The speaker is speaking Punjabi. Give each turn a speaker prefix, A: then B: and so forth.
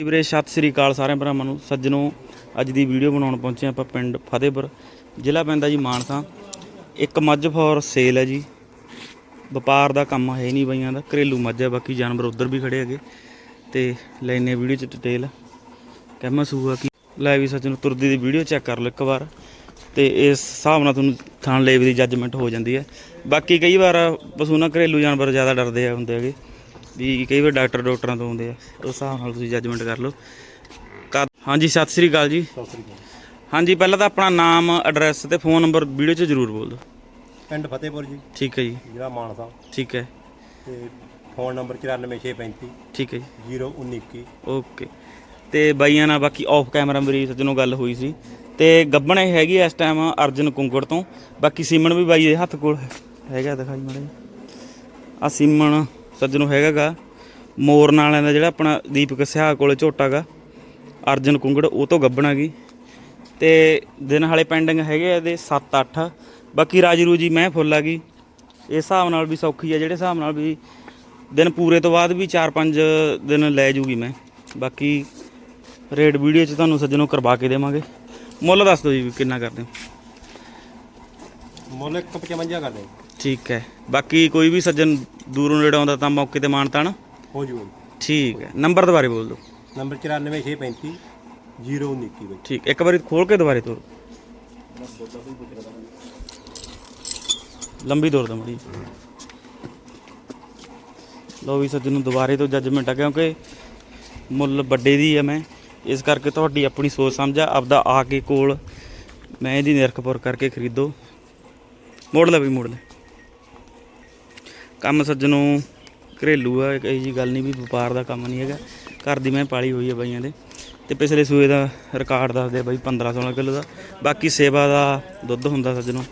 A: ਜੀ ਵੀਰੇ, ਸਤਿ ਸ੍ਰੀ ਅਕਾਲ ਸਾਰਿਆਂ ਭਰਾਵਾਂ ਨੂੰ। ਸੱਜਣੋ ਅੱਜ ਦੀ ਵੀਡੀਓ ਬਣਾਉਣ ਪਹੁੰਚੇ ਆਪਾਂ ਪਿੰਡ ਫਤਿਹਪੁਰ, ਜ਼ਿਲ੍ਹਾ ਪੈਂਦਾ ਜੀ ਮਾਨਸਾ। ਇੱਕ ਮੱਝ ਫੋਰ ਸੇਲ ਹੈ ਜੀ। ਵਪਾਰ ਦਾ ਕੰਮ ਹੈ ਨਹੀਂ ਬਈਆਂ ਦਾ, ਘਰੇਲੂ ਮੱਝ ਹੈ, ਬਾਕੀ ਜਾਨਵਰ ਉਧਰ ਵੀ ਖੜੇ ਹੈਗੇ। ਤੇ ਲੈਨੇ ਵੀਡੀਓ ਚ ਡਿਟੇਲ ਕਹਿਮਾ ਸੂਆ ਕੀ ਲੈ ਵੀ ਸੱਜਣੋ ਤੁਰਦੀ ਦੀ ਵੀਡੀਓ ਚੈੱਕ ਕਰ ਲਓ ਇੱਕ ਵਾਰ। ਤੇ ਇਸ ਹਿਸਾਬ ਨਾਲ ਤੁਹਾਨੂੰ ਥਾਣ ਲੇਵ ਦੀ ਜੱਜਮੈਂਟ ਹੋ ਜਾਂਦੀ ਹੈ। ਬਾਕੀ ਕਈ ਵਾਰ ਪਸ਼ੂ ਨਾ ਘਰੇਲੂ ਜਾਨਵਰ ਜ਼ਿਆਦਾ ਡਰਦੇ ਹੁੰਦੇ ਹੈਗੇ। ਵੀ ਕਈ ਵਾਰ ਡਾਕਟਰ ਡਾਕਟਰਾਂ ਤੋਂ ਆਉਂਦੇ ਆ ਉਸ ਹਿਸਾਬ ਨਾਲ ਤੁਸੀਂ ਜੱਜਮੈਂਟ ਕਰ ਲਓ। ਕਦ- ਹਾਂਜੀ ਸਤਿ ਸ੍ਰੀ ਅਕਾਲ ਜੀ।
B: ਸਤਿ ਸ੍ਰੀ ਅਕਾਲ।
A: ਹਾਂਜੀ ਪਹਿਲਾਂ ਤਾਂ ਆਪਣਾ ਨਾਮ ਐਡਰੈਸ ਤੇ ਫੋਨ ਨੰਬਰ ਵੀਡੀਓ 'ਚ ਜ਼ਰੂਰ ਬੋਲ ਦਿਓ।
B: ਪਿੰਡ ਫਤਿਹਪੁਰ ਜੀ।
A: ਠੀਕ ਹੈ ਜੀ।
B: ਜ਼ਿਲ੍ਹਾ ਮਾਨਸਾ
A: ਠੀਕ ਹੈ।
B: ਤੇ ਫੋਨ ਨੰਬਰ 94635
A: ਠੀਕ ਹੈ ਜੀ।
B: 0121
A: ਓਕੇ। ਤੇ ਬਾਈਆਂ ਨਾਲ ਬਾਕੀ ਆਫ ਕੈਮਰਾ ਮੇਰੀ ਸੱਜਣੋਂ ਗੱਲ ਹੋਈ ਸੀ। ਤੇ ਗੱਬਣ ਇਹ ਹੈਗੀ ਇਸ ਟਾਈਮ ਅਰਜਨ ਕੁੰਗੜ ਤੋਂ। ਬਾਕੀ ਸੀਮਨ ਵੀ ਬਾਈ ਦੇ ਹੱਥ ਕੋਲ ਹੈਗਾ ਦਿਖਾਈ ਮਾੜਾ ਆ ਸੀਮਨ ਸੱਜਣੋਂ ਹੈਗਾਗਾ। ਮੋਰ ਨਾਲਿਆਂ ਦਾ ਜਿਹੜਾ ਆਪਣਾ ਦੀਪਕ ਸਿਆਹ ਕੋਲੇ ਝੋਟਾ ਗਾ ਅਰਜਨ ਕੁੰਗੜ ਉਹ ਤੋਂ ਗੱਬਣਾ ਗਈ ਤੇ ਦਿਨ ਹਾਲੇ ਪੈਂਡਿੰਗ ਹੈਗੇ ਇਹਦੇ 7-8 ਬਾਕੀ ਰਾਜੀ ਰੂਜੀ ਮੈਂ ਫੁੱਲ ਆ ਗਈ। ਇਸ ਹਿਸਾਬ ਨਾਲ ਵੀ ਸੌਖੀ ਆ ਜਿਹੜੇ ਹਿਸਾਬ ਨਾਲ ਵੀ ਦਿਨ ਪੂਰੇ ਤੋਂ ਬਾਅਦ ਵੀ 4-5 ਦਿਨ ਲੈ ਜੂਗੀ ਮੈਂ। ਬਾਕੀ ਰੇਟ ਵੀਡੀਓ 'ਚ ਤੁਹਾਨੂੰ ਸੱਜਣੋਂ ਕਰਵਾ ਕੇ ਦੇਵਾਂਗੇ। ਮੁੱਲ ਦੱਸ ਦਿਓ ਜੀ ਕਿੰਨਾ ਕਰਦੇ ਹੋ।
B: ਮੁੱਲ 155 ਕਰਦੇ
A: ਠੀਕ ਹੈ। ਬਾਕੀ ਕੋਈ ਵੀ ਸੱਜਣ ਦੂਰੋਂ ਨੇੜੇ ਆਉਂਦਾ ਤਾਂ ਮੌਕੇ ਤੇ ਮਾਨਤਾਨ
B: ਹੋ ਜੂ
A: ਠੀਕ ਹੈ। ਨੰਬਰ ਦੁਬਾਰੇ ਬੋਲ ਦਿਓ।
B: ਨੰਬਰ 94635 0121 ਬਾਈ
A: ਠੀਕ ਇੱਕ ਵਾਰੀ ਖੋਲ ਕੇ ਦੁਬਾਰੇ ਤੋਰ। ਲੰਬੀ ਤੋਰ ਦਮੜੀ ਲੋ ਵੀ ਸੱਜਣ ਨੂੰ ਦੁਬਾਰੇ ਤੋਂ ਜੱਜਮੈਂਟ ਆ ਕਿਉਂਕਿ ਮੁੱਲ ਵੱਡੇ ਦੀ ਆ ਮੈਂ। ਇਸ ਕਰਕੇ ਤੁਹਾਡੀ ਆਪਣੀ ਸੋਚ ਸਮਝ ਆ ਆਪਦਾ ਆ ਕੇ ਕੋਲ ਮੈਂ ਇਹਦੀ ਨਿਰਖਪੁਰ ਕਰਕੇ ਖਰੀਦੋ। ਮੋੜ ਲੈ ਵੀ ਮੋੜ ਲੈ। ਕੰਮ ਸੱਜਣੋਂ ਘਰੇਲੂ ਆ, ਇਹ ਜੀ ਗੱਲ ਨਹੀਂ ਵੀ ਵਪਾਰ ਦਾ ਕੰਮ ਨਹੀਂ ਹੈਗਾ। ਘਰ ਦੀ ਮੈਂ ਪਾਲੀ ਹੋਈ ਹੈ ਬਾਈਆਂ ਦੇ। ਤੇ ਪਿਛਲੇ ਸੂਏ ਦਾ ਰਿਕਾਰਡ ਦੱਸਦੇ ਆ ਬਾਈ 15 16 ਕਿਲੋ ਦਾ। ਬਾਕੀ ਸੇਵਾ ਦਾ ਦੁੱਧ ਹੁੰਦਾ ਸੱਜਣੋਂ।